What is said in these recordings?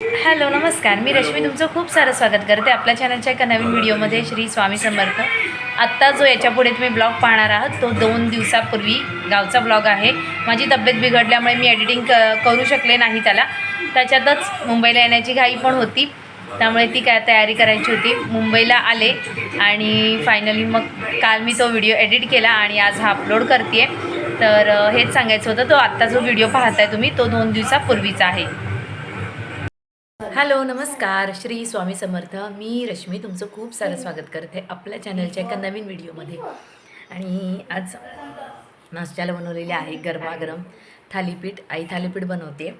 Hello नमस्कार. मी रश्मी तुमचं खूप सारं स्वागत करते आपल्या चॅनलच्या एका नवीन व्हिडिओमध्ये श्री स्वामी समर्थ. आत्ता जो याच्यापुढे तुम्ही ब्लॉग पाहणार आहात तो दोन दिवसापूर्वी गावचा ब्लॉग आहे. माझी तब्येत बिघडल्यामुळे मी एडिटिंग क करू शकले नाही त्याला. त्याच्यातच मुंबईला येण्याची घाई पण होती. त्यामुळे ती काय तयारी करायची होती. मुंबईला आले आणि फायनली मग काल मी तो व्हिडिओ एडिट केला आणि आज हा अपलोड करते तर हेच सांगायचं होतं तो आत्ता जो व्हिडिओ पाहताय तुम्ही तो दोन दिवसापूर्वीचा आहे. हॅलो नमस्कार. श्री स्वामी समर्थ. मी रश्मी तुमचं खूप सारं स्वागत करते आपल्या चॅनलच्या एका नवीन व्हिडिओमध्ये. आणि आज नाश्त्याला बनवलेले आहे गरमागरम थालीपीठ. आई थालीपीठ बनवते.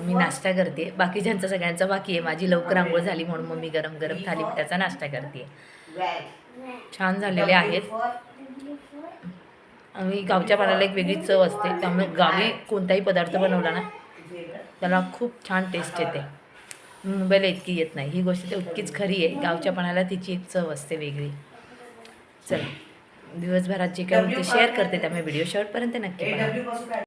मी नाश्ता करते. बाकीच्यांचा सगळ्यांचा बाकी आहे. माझी लवकर आंघोळ झाली म्हणून मग मी गरम गरम थालीपीठाचा नाश्ता करते. छान झालेले आहेत. आणि गावच्या पाण्याला एक वेगळी चव असते. त्यामुळे गावी कोणताही पदार्थ बनवला ना त्याला खूप छान टेस्ट येते. मुंबईला इतकी येत नाही. ही गोष्ट तर इतकीच खरी आहे. गावच्या पाण्याला तिची एक चव असते वेगळी. चल. दिवसभरात जे काय ते शेअर करते त्यामुळे व्हिडिओ शेवटपर्यंत नक्की बघा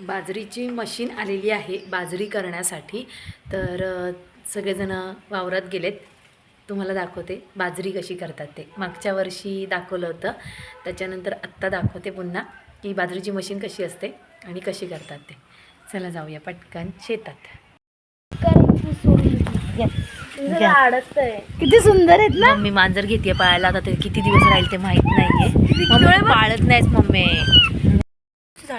बाजरीची मशीन आलेली आहे बाजरी करण्यासाठी. तर सगळेजण वावरात गेलेत. तुम्हाला दाखवते बाजरी कशी करतात ते. मागच्या वर्षी दाखवलं होतं. त्याच्यानंतर आत्ता दाखवते पुन्हा की बाजरीची मशीन कशी असते आणि कशी करतात ते. चला जाऊया पटकन शेतात. किती सुंदर आहेत ना? मम्मी मांजर घेते पाळायला आता ते किती दिवस राहील ते माहीत नाहीये. मम्मी पाळत नाहीस मम्मी.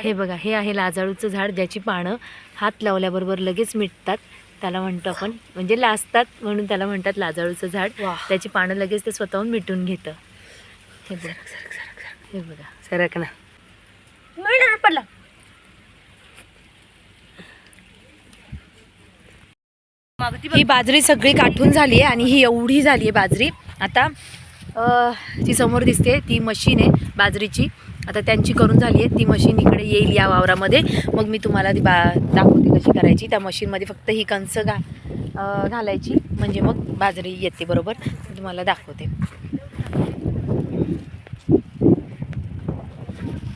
हे बघा हे आहे लाजाळूचं झाड. ज्याची पानं हात लावल्याबरोबर लगेच मिटतात. त्याला म्हणतो आपण. म्हणजे लाजतात म्हणून त्याला म्हणतात लाजाळूचं झाड. त्याची पानं लगेच ते स्वतःहून मिटून घेतं. हे बघा. हे बघा. सरक ना. पडला. ही बाजरी सगळी काठून झाली आहे आणि ही एवढी झाली आहे बाजरी. आता ती समोर दिसते ती मशीन आहे बाजरीची. आता त्यांची करून झाली आहे. ती मशीन इकडे येईल या वावरामध्ये. मग मी तुम्हाला ती बा दाखवते कशी करायची. त्या मशीनमध्ये फक्त ही कंस घा घालायची. म्हणजे मग बाजरी येते बरोबर? तुम्हाला दाखवते.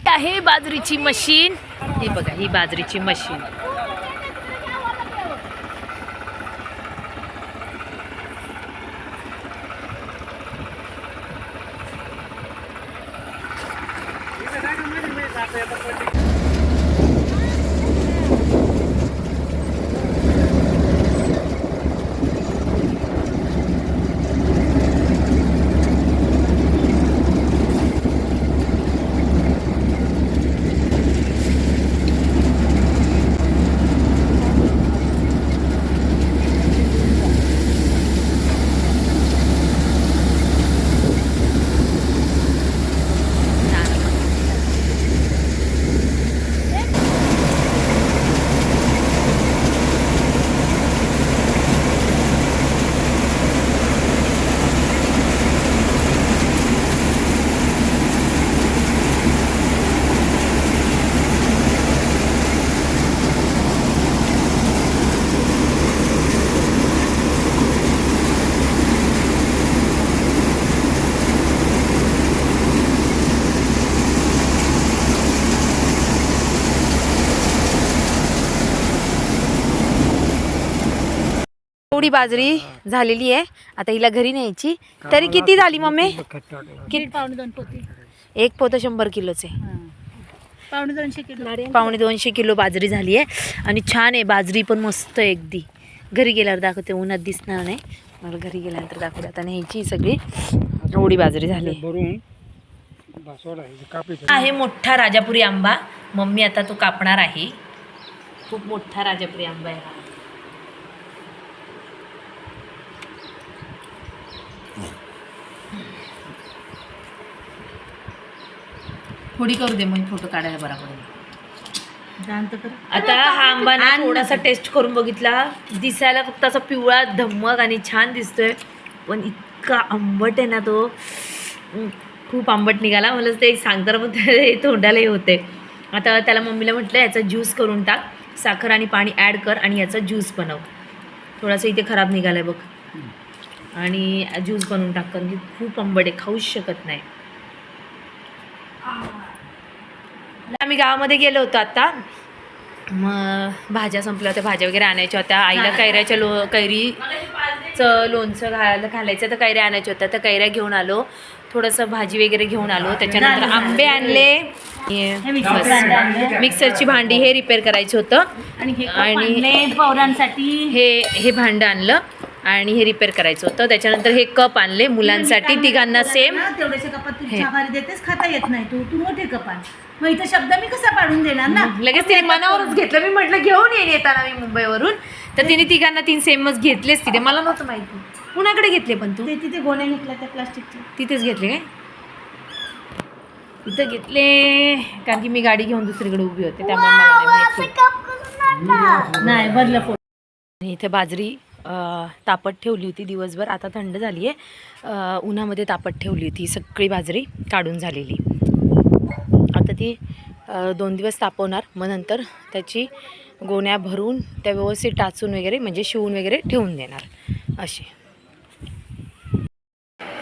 आहे बाजरीची मशीन. ही बघा ही बाजरीची मशीन. एवढी बाजरी झालेली आहे. आता हिला घरी न्यायची. तरी किती झाली मम्मी? किती पावणे दोन पोती. एक पोतं शंभर किलोचे. पावणे दोनशे किलो. पावणे दोनशे किलो बाजरी झाली आहे. आणि छान आहे बाजरी पण मस्त आहे अगदी. घरी गेल्यावर दाखवते उन्हात दिसणार नाही. मला घरी गेल्यानंतर दाखवते. आता न्यायची सगळी. एवढी बाजरी झाली आहे. मोठा राजापुरी आंबा. मम्मी आता तो कापणार आहे. खूप मोठा राजापुरी आंबा आहे थोडी करू दे मग फोटो काढायला बरा पडेल. आता हा आंबा ना थोडासा टेस्ट करून बघितला. दिसायला फक्त असा पिवळा धम्मक आणि छान दिसतोय. पण इतका आंबट आहे ना तो. खूप आंबट निघाला. मला ते सांगताना पण ते तोंडालाही होते आता त्याला मम्मीला म्हटलं याचा ज्यूस करून टाक. साखर आणि पाणी ॲड कर आणि याचा ज्यूस बनव. थोडासा इथे खराब निघाला आहे बघ. आणि ज्यूस बनवून टाक. कारण की खूप आंबट आहे. खाऊच शकत नाही. आम्ही गावामध्ये गेलो होतो आता. मग भाज्या संपल्या होत्या भाज्या वगैरे आणायच्या होत्या. आईला कैऱ्याच्या लो कैरीचं लोणचं घालायला घालायचं तर कैऱ्या आणायच्या होत्या. तर कैऱ्या घेऊन आलो. थोडंसं भाजी वगैरे घेऊन आलो. त्याच्यानंतर आंबे आणले. मिक्सरची भांडी हे रिपेअर करायचं होतं. आणि हे भांडं आणलं. आणि हे रिपेअर करायचं होतं. त्याच्यानंतर हे कप आणले मुलांसाठी तिघांना सेम तेवढ्याच्या कपात तू हे. देतेस खाता येत नाही तू तू मोठे कपान मग इथं शब्द मी कसा पाडून देणार ना? लगेच तिने मनावरच घेतलं. मी म्हटलं घेऊन येईन येताना मी मुंबईवरून. तर तिने तिघांना तीन सेमच घेतलेच तिथे. मला नव्हतं माहिती. कुणाकडे घेतले पण तू? ते तिथे गोण्या निघल्या त्या प्लास्टिकच्या तिथेच घेतले काय? इथं घेतले. कारण की मी गाडी घेऊन दुसरीकडे उभी होते. त्यामुळे मला नाही माहिती. नाही भरलं फोन आणि इथे बाजरी. तापत ठेवली होती दिवसभर. आता थंड झाली आहे उन्हामध्ये तापत ठेवली होती. सगळी बाजरी काढून झालेली. आता ती दोन दिवस तापवणार. मग नंतर त्याची गोण्या भरून त्या व्यवस्थित टाचून वगैरे म्हणजे शिवून वगैरे ठेवून देणार. अशी.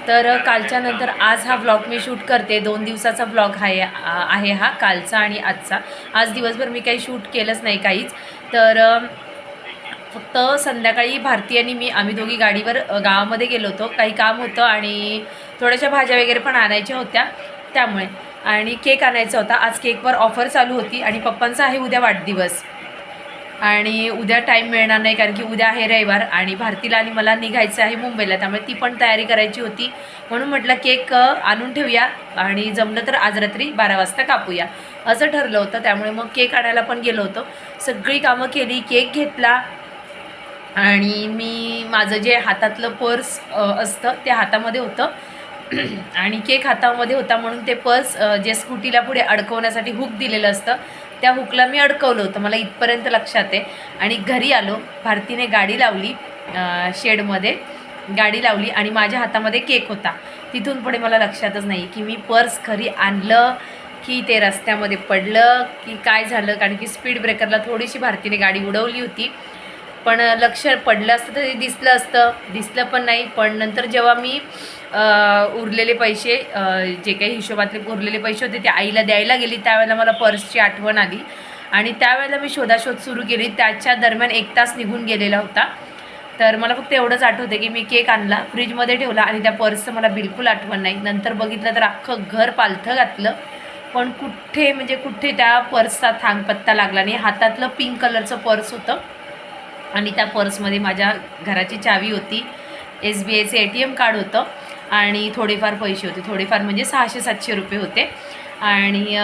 तर कालच्या नंतर आज हा ब्लॉग मी शूट करते. दोन दिवसाचा ब्लॉग आहे आहे हा कालचा आणि आजचा. आज दिवसभर मी काही शूट केलंच नाही काहीच. तर फक्त संध्याकाळी भारती आणि मी आम्ही दोघी गाडीवर गावामध्ये गेलो होतो. काही काम होतं आणि थोड्याशा भाज्या वगैरे पण आणायच्या होत्या त्यामुळे. आणि केक आणायचा होता. आज केकवर ऑफर चालू होती आणि पप्पांचा आहे उद्या वाढदिवस. आणि उद्या टाईम मिळणार नाही कारण की उद्या आहे रविवार आणि भारतीला आणि मला निघायचं आहे मुंबईला. त्यामुळे ती पण तयारी करायची होती. म्हणून म्हटलं केक आणून ठेवूया आणि जमलं तर आज रात्री बारा वाजता कापूया. असं ठरलं होतं. त्यामुळे मग केक आणायला पण गेलो होतो. सगळी कामं केली. केक घेतला. आणि मी माझं जे हातातलं पर्स असतं ते हातामध्ये होतं. आणि केक हातामध्ये होता म्हणून ते पर्स जे स्कूटीला पुढे अडकवण्यासाठी हुक दिलेलं असतं त्या हुकला मी अडकवलं होतं. मला इथपर्यंत लक्षात आहे. आणि घरी आलो. भारतीने गाडी लावली शेडमध्ये. गाडी लावली आणि माझ्या हातामध्ये केक होता. तिथून पुढे मला लक्षातच नाही की मी पर्स घरी आणलं की ते रस्त्यामध्ये पडलं की काय झालं? कारण की स्पीड ब्रेकरला थोडीशी भारतीने गाडी उडवली होती. पण लक्ष पडलं असतं तरी दिसलं असतं. दिसलं पण नाही. पण नंतर जेव्हा मी उरलेले पैसे जे काही हिशोबातले उरलेले पैसे होते ते आईला द्यायला गेली त्यावेळेला मला पर्सची आठवण आली. आणि त्यावेळेला मी शोधाशोध सुरू केली. त्याच्या दरम्यान एक तास निघून गेलेला होता. तर मला फक्त एवढंच आठवतं की मी केक आणला फ्रीजमध्ये ठेवला आणि त्या पर्सचं मला बिलकुल आठवण नाही. नंतर बघितलं तर अख्खं घर पालथं घातलं. पण कुठे म्हणजे कुठे त्या पर्सचा थांगपत्ता लागला नाही हातातलं पिंक कलरचं पर्स होतं. आणि त्या पर्समध्ये माझ्या घराची चावी होती. एस बी आयचं ए टी एम कार्ड होतं आणि थोडेफार पैसे होते. थोडेफार म्हणजे सहाशे सातशे रुपये होते. आणि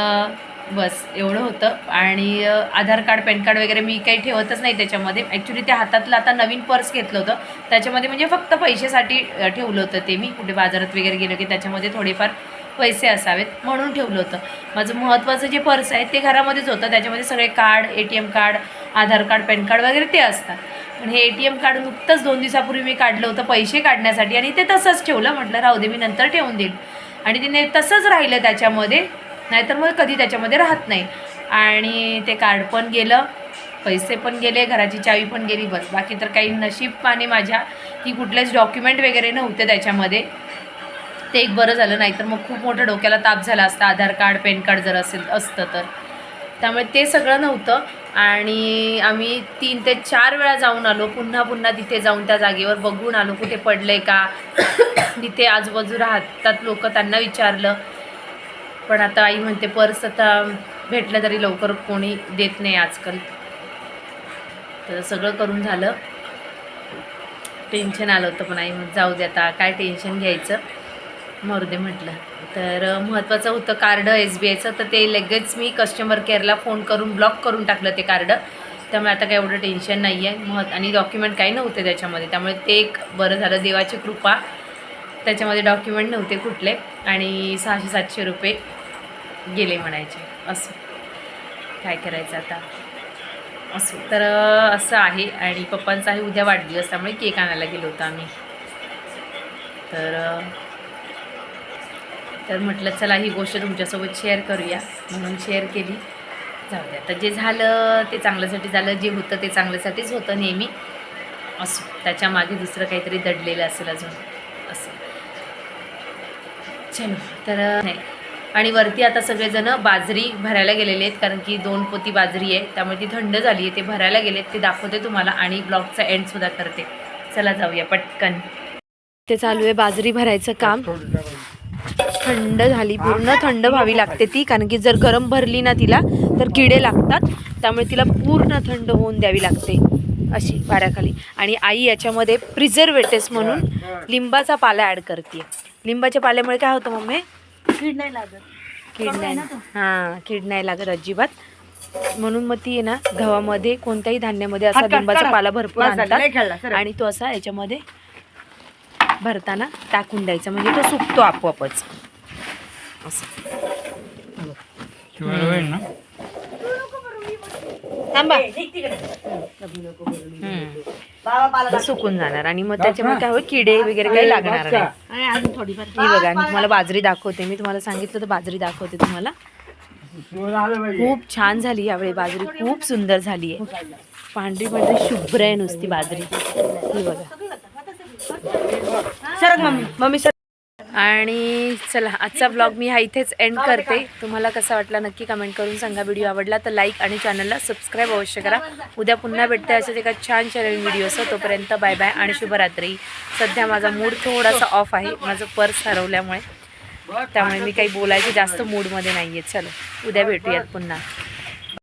बस एवढं होतं. आणि आधार कार्ड पॅन कार्ड वगैरे मी काही ठेवतच नाही त्याच्यामध्ये. ॲक्च्युली त्या हातातलं आता नवीन पर्स घेतलं होतं. त्याच्यामध्ये म्हणजे फक्त पैशासाठी ठेवलं होतं ते मी. कुठे बाजारात वगैरे गेलं की त्याच्यामध्ये थोडेफार पैसे असावेत म्हणून ठेवलं होतं. माझं महत्त्वाचं जे पर्स आहे ते घरामध्येच होतं. त्याच्यामध्ये सगळे card A T M card Aadhaar card PAN card वगैरे ते असतात. पण हे ए टी एम कार्ड नुकतंच दोन दिवसापूर्वी मी काढलं होतं पैसे काढण्यासाठी आणि ते तसंच ठेवलं. म्हटलं राहू दे मी नंतर ठेवून देईन आणि तिने तसंच राहिलं त्याच्यामध्ये. नाहीतर मग कधी त्याच्यामध्ये राहत नाही. आणि ते कार्ड पण गेलं पैसे पण गेले घराची चावी पण गेली बस. बाकी तर काही नशीबपाने माझ्या. की कुठलेच डॉक्युमेंट वगैरे नव्हते त्याच्यामध्ये. ते एक बरं झालं नाही तर मग खूप मोठं डोक्याला ताप झाला असता आधार कार्ड पॅन कार्ड जर असेल असतं तर. त्यामुळे ते सगळं नव्हतं आणि आम्ही तीन ते चार वेळा जाऊन आलो पुन्हा पुन्हा तिथे जाऊन त्या जागेवर बघून आलो कुठे पडलं आहे का? तिथे आजूबाजू राहतात लोक त्यांना विचारलं. पण आता आई म्हणते पर्स आता भेटलं तरी लवकर कोणी देत नाही आजकाल. तर सगळं करून झालं. टेन्शन आलं होतं पण आई मग जाऊ दे आता काय टेन्शन घ्यायचं? मरू दे म्हटलं. तर महत्त्वाचं होतं कार्ड एस बी आयचं तर ते लगेच मी कस्टमर केअरला फोन करून ब्लॉक करून टाकलं ते कार्ड. त्यामुळे आता काही एवढं टेन्शन नाही आहे महत् आणि डॉक्युमेंट काही नव्हते त्याच्यामध्ये. त्यामुळे ते एक बरं झालं. देवाची कृपा. त्याच्यामध्ये डॉक्युमेंट नव्हते कुठले. आणि सहाशे सातशे रुपये गेले म्हणायचे. असं. काय करायचं आता? असं. तर असं आहे. आणि पप्पांचा आहे उद्या वाढदिवस. त्यामुळे केक आणायला गेलो होतो आम्ही. तर तर म्हटलं चला ही गोष्ट तुमच्यासोबत शेअर करूया. म्हणून शेअर केली. जाऊ द्या. आता जे झालं ते चांगल्यासाठी झालं. जे होतं ते चांगल्यासाठीच होतं नेहमी. असो. त्याच्यामागे दुसरं काहीतरी दडलेलं असेल अजून. असं. चलो. तर नाही. आणि वरती आता सगळेजण बाजरी भरायला गेलेले आहेत कारण की दोन पोती बाजरी आहे. त्यामुळे ती थंड झाली आहे. ते भरायला गेलेत. ते दाखवते तुम्हाला आणि ब्लॉगचा एंडसुद्धा करते. चला जाऊया पटकन. ते चालू आहे बाजरी भरायचं काम. थोडी झाली पूर्ण थंड व्हावी लागते ती. कारण की जर गरम भरली ना तिला तर किडे लागतात. त्यामुळे तिला पूर्ण थंड होऊन द्यावी लागते. अशी वाऱ्याखाली. आणि आई याच्यामध्ये प्रिझर्वेटिव्स म्हणून लिंबाचा पाला ॲड करते. लिंबाच्या पाल्यामुळे काय होतं मम्मी? कीड नाही लागत. कीड नाही. हां कीड नाही लागत अजिबात. म्हणून मग ती आहे ना गव्हामध्ये कोणत्याही धान्यामध्ये असा लिंबाचा. पाला भरपूर आणतात. आणि तो असा याच्यामध्ये भरताना टाकून द्यायचा. म्हणजे तो सुकतो आपोआपच. होईल ना? थांबा. सुकून जाणार आणि मग त्याच्यामुळे काय होईल? किडे वगैरे काही लागणार नाही. आणि अजून थोडीफार ही बघा मी तुम्हाला बाजरी दाखवते. मी तुम्हाला सांगितलं तर बाजरी दाखवते तुम्हाला. खूप छान झाली यावेळी बाजरी. खूप सुंदर झाली आहे. पांढरी पांढरी शुभ्र आहे नुसती बाजरी. ही बघा. सरक मम्मी. मम्मी सर आणि चला आजचा ब्लॉग मी हा इथेच एंड करते. तुम्हाला कसा वाटला नक्की कमेंट करून सांगा. व्हिडिओ आवडला तर लाईक आणि चॅनलला सबस्क्राईब अवश्य करा. उद्या पुन्हा भेटते अशाच एका छान चॅनल व्हिडिओचं तोपर्यंत बाय बाय आणि शुभरात्री. सध्या माझा मूड थोडासा ऑफ आहे. माझं पर्स हरवल्यामुळे. त्यामुळे मी काही बोलायचं जास्त मूडमध्ये नाही आहे चलो उद्या भेटूयात पुन्हा.